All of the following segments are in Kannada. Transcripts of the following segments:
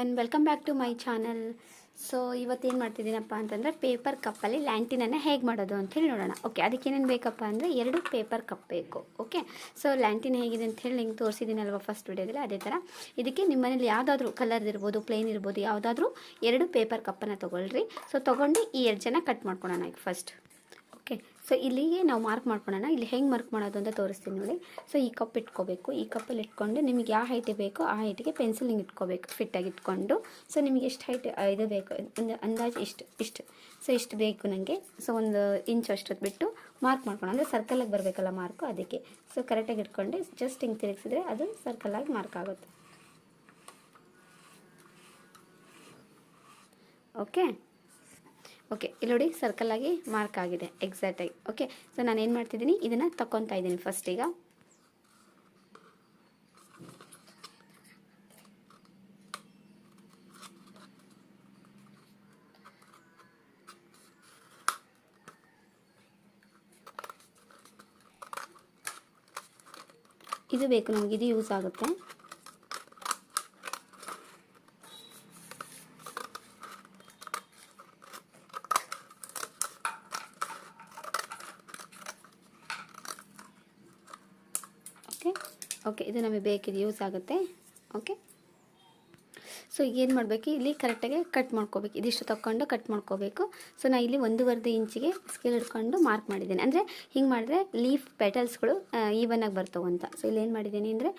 One welcome back to my channel so ಇವತ್ತೇನು ಮಾಡ್ತಿದ್ದೀನಪ್ಪ ಅಂತಂದರೆ ಪೇಪರ್ ಕಪ್ಪಲ್ಲಿ ಲ್ಯಾಂಟಿನನ್ನು ಹೇಗೆ ಮಾಡೋದು ಅಂಥೇಳಿ ನೋಡೋಣ. ಓಕೆ ಅದಕ್ಕೇನೇನು ಬೇಕಪ್ಪ ಅಂದರೆ ಎರಡು ಪೇಪರ್ ಕಪ್ ಬೇಕು. ಓಕೆ ಸೊ ಲ್ಯಾಂಟಿನ ಹೇಗಿದೆ ಅಂತ ಹೇಳಿ ನಿಂಗೆ ತೋರಿಸಿದ್ದೀನಲ್ವ ಫಸ್ಟ್ ವಿಡಿಯೋದಲ್ಲಿ? ಅದೇ ಥರ ಇದಕ್ಕೆ ನಿಮ್ಮ ಮನೇಲಿ ಯಾವುದಾದ್ರೂ ಕಲರ್ ಇರ್ಬೋದು ಪ್ಲೇನ್ ಇರ್ಬೋದು, ಯಾವುದಾದ್ರೂ ಎರಡು ಪೇಪರ್ ಕಪ್ಪನ್ನು ತೊಗೊಳ್ರಿ. ಸೊ ತೊಗೊಂಡು ಈ ಎರಡು ಜನ ಕಟ್ ಮಾಡ್ಕೊಳೋಣ ಈಗ ಫಸ್ಟ್ ಸೊ ಇಲ್ಲಿಗೆ ನಾವು ಮಾರ್ಕ್ ಮಾಡ್ಕೊಳ್ಳೋಣ ಇಲ್ಲಿ ಹೆಂಗೆ ಮಾರ್ಕ್ ಮಾಡೋದು ಅಂತ ತೋರಿಸ್ತೀನಿ ನೋಡಿ. ಸೊ ಈ ಕಪ್ ಇಟ್ಕೋಬೇಕು. ಈ ಕಪ್ಪಲ್ಲಿ ಇಟ್ಕೊಂಡು ನಿಮಗೆ ಯಾವ ಹೈಟ್ ಬೇಕೋ ಆ ಹೈಟಿಗೆ ಪೆನ್ಸಿಲ್ ಹಿಂಗೆ ಇಟ್ಕೋಬೇಕು. ಫಿಟ್ಟಾಗಿ ಇಟ್ಕೊಂಡು. ಸೊ ನಿಮಗೆ ಎಷ್ಟು ಹೈಟ್ ಇದು ಬೇಕು? ಒಂದು ಅಂದಾಜು ಇಷ್ಟು ಇಷ್ಟು. ಸೊ ಇಷ್ಟು ಬೇಕು ನನಗೆ ಸೊ ಒಂದು ಇಂಚ್ ಅಷ್ಟೊತ್ತು ಬಿಟ್ಟು ಮಾರ್ಕ್ ಮಾಡ್ಕೊಂಡು ಅಂದರೆ ಸರ್ಕಲಾಗಿ ಬರಬೇಕಲ್ಲ ಮಾರ್ಕು ಅದಕ್ಕೆ. ಸೊ ಕರೆಕ್ಟಾಗಿ ಇಟ್ಕೊಂಡು ಜಸ್ಟ್ ಹಿಂಗೆ ತಿರುಗಿಸಿದ್ರೆ ಅದು ಸರ್ಕಲಾಗಿ ಮಾರ್ಕ್ ಆಗುತ್ತೆ. ಓಕೆ ಓಕೆ ಇಲ್ಲಿ ನೋಡಿ ಸರ್ಕಲ್ ಆಗಿ ಮಾರ್ಕ್ ಆಗಿದೆ ಎಕ್ಸಾಕ್ಟಾಗಿ ಓಕೆ ಸೊ ನಾನು ಏನು ಮಾಡ್ತಿದ್ದೀನಿ? ಇದನ್ನು ತಗೊತಾ ಇದ್ದೀನಿ ಫಸ್ಟ್ ಈಗ. ಇದು ಬೇಕು ನಮಗೆ, ಇದು ಯೂಸ್ ಆಗುತ್ತೆ ಓಕೆ ಓಕೆ ಇದು ನಮಗೆ ಬೇಕಿದೆ ಯೂಸ್ ಆಗುತ್ತೆ. ಓಕೆ ಸೊ ಏನು ಮಾಡಬೇಕು? ಇಲ್ಲಿ ಕರೆಕ್ಟಾಗಿ ಕಟ್ ಮಾಡ್ಕೋಬೇಕು. ಇದಿಷ್ಟು ತಗೊಂಡು ಕಟ್ ಮಾಡ್ಕೋಬೇಕು. ಸೊ ನಾನು ಇಲ್ಲಿ ಒಂದೂವರೆ ಇಂಚಿಗೆ ಸ್ಕೇಲ್ ಹಿಡ್ಕೊಂಡು ಮಾರ್ಕ್ ಮಾಡಿದ್ದೀನಿ. ಅಂದರೆ, ಹಿಂಗೆ ಮಾಡಿದ್ರೆ ಲೀಫ್ ಪೆಟಲ್ಸ್ಗಳು ಆಗಿ ಬರ್ತವೆ ಅಂತ. ಸೊ ಇಲ್ಲಿ ಏನು ಮಾಡಿದ್ದೀನಿ ಅಂದರೆ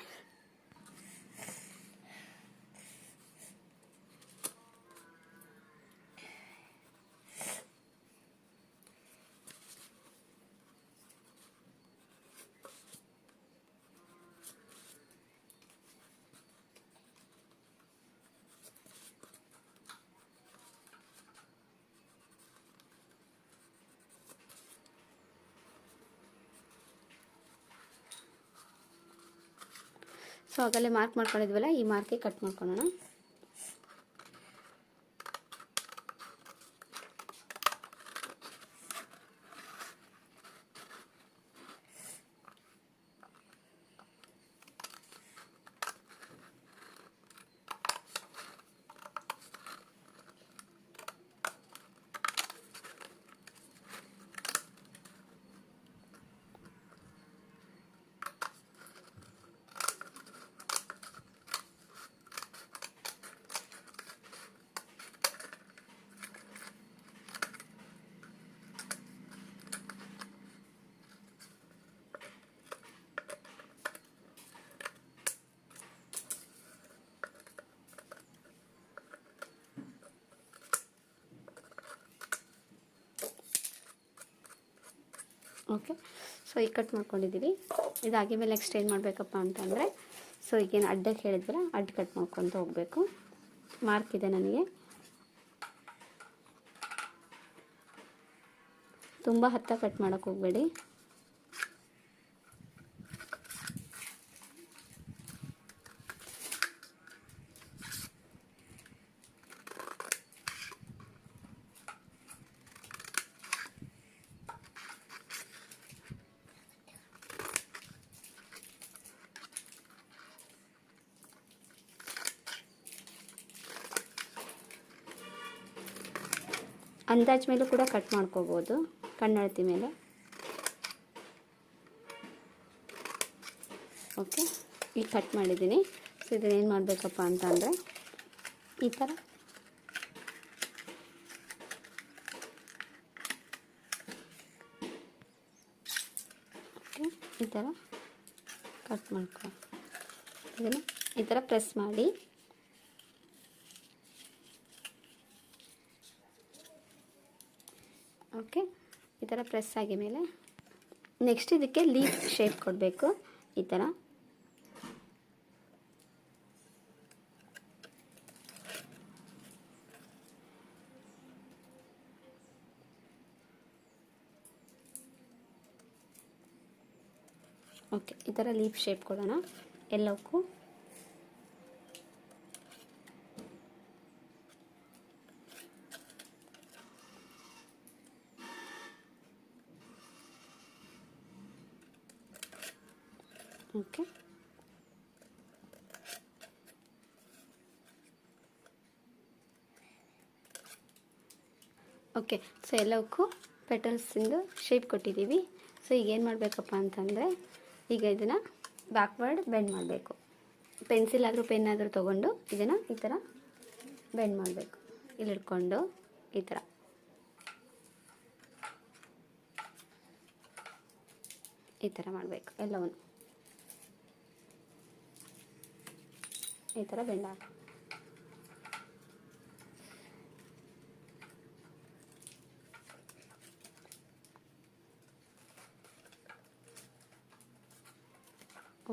ಸೊ ಆಗಲೇ ಮಾರ್ಕ್ ಮಾಡ್ಕೊಂಡಿದ್ವಲ್ಲ ಈ ಮಾರ್ಕೇ ಕಟ್ ಮಾಡ್ಕೊಳ್ಳೋಣ. ಓಕೆ ಸೊ ಈಗ ಕಟ್ ಮಾಡ್ಕೊಂಡಿದ್ದೀವಿ ಇದಾಗಿ ಮೇಲೆ ನೆಕ್ಸ್ಟ್ ಏನು ಮಾಡಬೇಕಪ್ಪ ಅಂತಂದರೆ ಸೊ ಈಗೇನು ಅಡ್ಡಕ್ಕೆ ಹೇಳಿದ್ರೆ ಅಡ್ಡ ಕಟ್ ಮಾಡ್ಕೊತ ಹೋಗಬೇಕು. ಮಾರ್ಕ್ ಇದೆ ನನಗೆ. ತುಂಬ ಹತ್ತ ಕಟ್ ಮಾಡೋಕ್ಕೆ ಹೋಗಬೇಡಿ. ಅಂದಾಜು ಮೇಲೂ ಕೂಡ ಕಟ್ ಮಾಡ್ಕೋಬೋದು ಕಣ್ಣಳತಿ ಮೇಲೆ. ಓಕೆ ಈಗ ಕಟ್ ಮಾಡಿದ್ದೀನಿ. ಸೊ ಇದನ್ನೇನು ಮಾಡಬೇಕಪ್ಪ ಅಂತ ಅಂದರೆ ಈ ಥರ ಈ ಥರ ಕಟ್ ಮಾಡ್ಕೊ. ಇದನ್ನು ಈ ಥರ ಪ್ರೆಸ್ ಮಾಡಿ. ಓಕೆ ಈ ಥರ ಪ್ರೆಸ್ ಆಗಿ ಮೇಲೆ. ನೆಕ್ಸ್ಟ್ ಇದಕ್ಕೆ ಲೀಫ್ ಶೇಪ್ ಕೊಡಬೇಕು. ಈ ಥರ ಓಕೆ ಈ ಥರ ಲೀಫ್ ಶೇಪ್ ಕೊಡೋಣ. ಎಲ್ಲವಕ್ಕೂ ಓಕೆ. ಓಕೆ, ಸೊ ಎಲ್ಲವಕ್ಕೂ ಪೆಟಲ್ಸಿಂದು ಶೇಪ್ ಕೊಟ್ಟಿದ್ದೀವಿ. ಸೊ ಈಗ ಏನು ಮಾಡಬೇಕಪ್ಪ ಅಂತಂದರೆ, ಈಗ ಇದನ್ನು ಬ್ಯಾಕ್ವರ್ಡ್ ಬೆಂಡ್ ಮಾಡಬೇಕು. ಪೆನ್ಸಿಲ್ ಆದರೂ ಪೆನ್ ಆದರೂ ತೊಗೊಂಡು ಇದನ್ನು ಈ ಥರ ಬೆಂಡ್ ಮಾಡಬೇಕು. ಇಲ್ಲಿ ಇಟ್ಕೊಂಡು ಈ ಥರ ಈ ಥರ ಮಾಡಬೇಕು, ಎಲ್ಲವನ್ನು. ಈ ಥರ ಬೆಂಡ್ ಹಾಕಿ.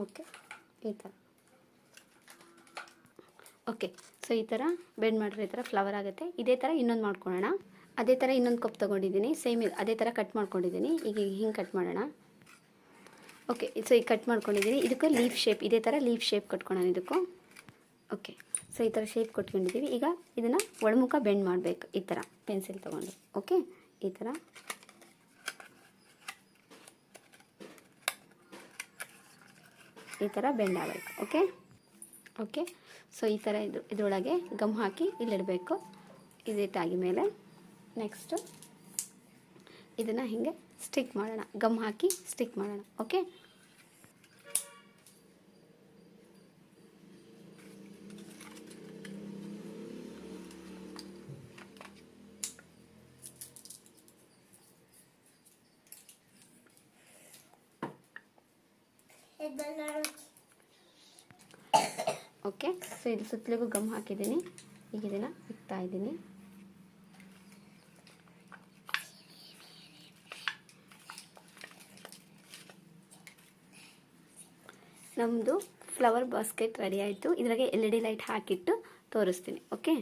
ಓಕೆ, ಈ ಥರ ಓಕೆ, ಸೊ ಈ ಥರ ಬೆಂಡ್ ಮಾಡಿದ್ರೆ ಈ ಥರ ಫ್ಲವರ್ ಆಗುತ್ತೆ. ಇದೇ ಥರ ಇನ್ನೊಂದು ಮಾಡ್ಕೊಳ್ಳೋಣ. ಅದೇ ಥರ ಇನ್ನೊಂದು ಕಪ್ ತೊಗೊಂಡಿದ್ದೀನಿ. ಸೇಮ್ ಅದೇ ಥರ ಕಟ್ ಮಾಡ್ಕೊಂಡಿದ್ದೀನಿ. ಈಗ ಹಿಂಗೆ ಕಟ್ ಮಾಡೋಣ. ಓಕೆ, ಸೊ ಈಗ ಕಟ್ ಮಾಡ್ಕೊಂಡಿದ್ದೀನಿ. ಇದಕ್ಕೆ ಲೀಫ್ ಶೇಪ್ ಇದೇ ಥರ ಲೀಫ್ ಶೇಪ್ ಕಟ್ಕೊಳ್ಳೋಣ ಇದಕ್ಕೂ. ಓಕೆ. ಸೊ ಈ ಥರ ಶೇಪ್ ಕೊಟ್ಕೊಂಡಿದ್ದೀವಿ. ಈಗ ಇದನ್ನು ಒಳಮುಖ ಬೆಂಡ್ ಮಾಡಬೇಕು. ಈ ಥರ ಪೆನ್ಸಿಲ್ ತೊಗೊಂಡು. ಓಕೆ ಈ ಥರ ಈ ಥರ ಬೆಂಡ್ ಆಗಬೇಕು. ಓಕೆ ಓಕೆ ಸೊ ಈ ಥರ ಇದು, ಇದರೊಳಗೆ ಗಮ್ ಹಾಕಿ ಇಲ್ಲಿಡಬೇಕು. ಇದಿಟ್ಟಾಗಿ ಮೇಲೆ. ನೆಕ್ಸ್ಟು ಇದನ್ನು ಹೀಗೆ ಸ್ಟಿಕ್ ಮಾಡೋಣ. ಗಮ್ ಹಾಕಿ ಸ್ಟಿಕ್ ಮಾಡೋಣ. ಓಕೆ ಓಕೆ ಸೊ ಇದು ಸುತ್ತಲಿಗೂ ಗಮ್ ಹಾಕಿದ್ದೀನಿ. ಈಗ ಇದನ್ನು ಇಕ್ತಾ ಇದ್ದೀನಿ. ನಮ್ಮದು ಫ್ಲವರ್ ಬಾಸ್ಕೆಟ್ ರೆಡಿ ಆಯಿತು. ಇದರಾಗೆ ಎಲ್ ಇ ಡಿ ಲೈಟ್ ಹಾಕಿಟ್ಟು ತೋರಿಸ್ತೀನಿ ಓಕೆ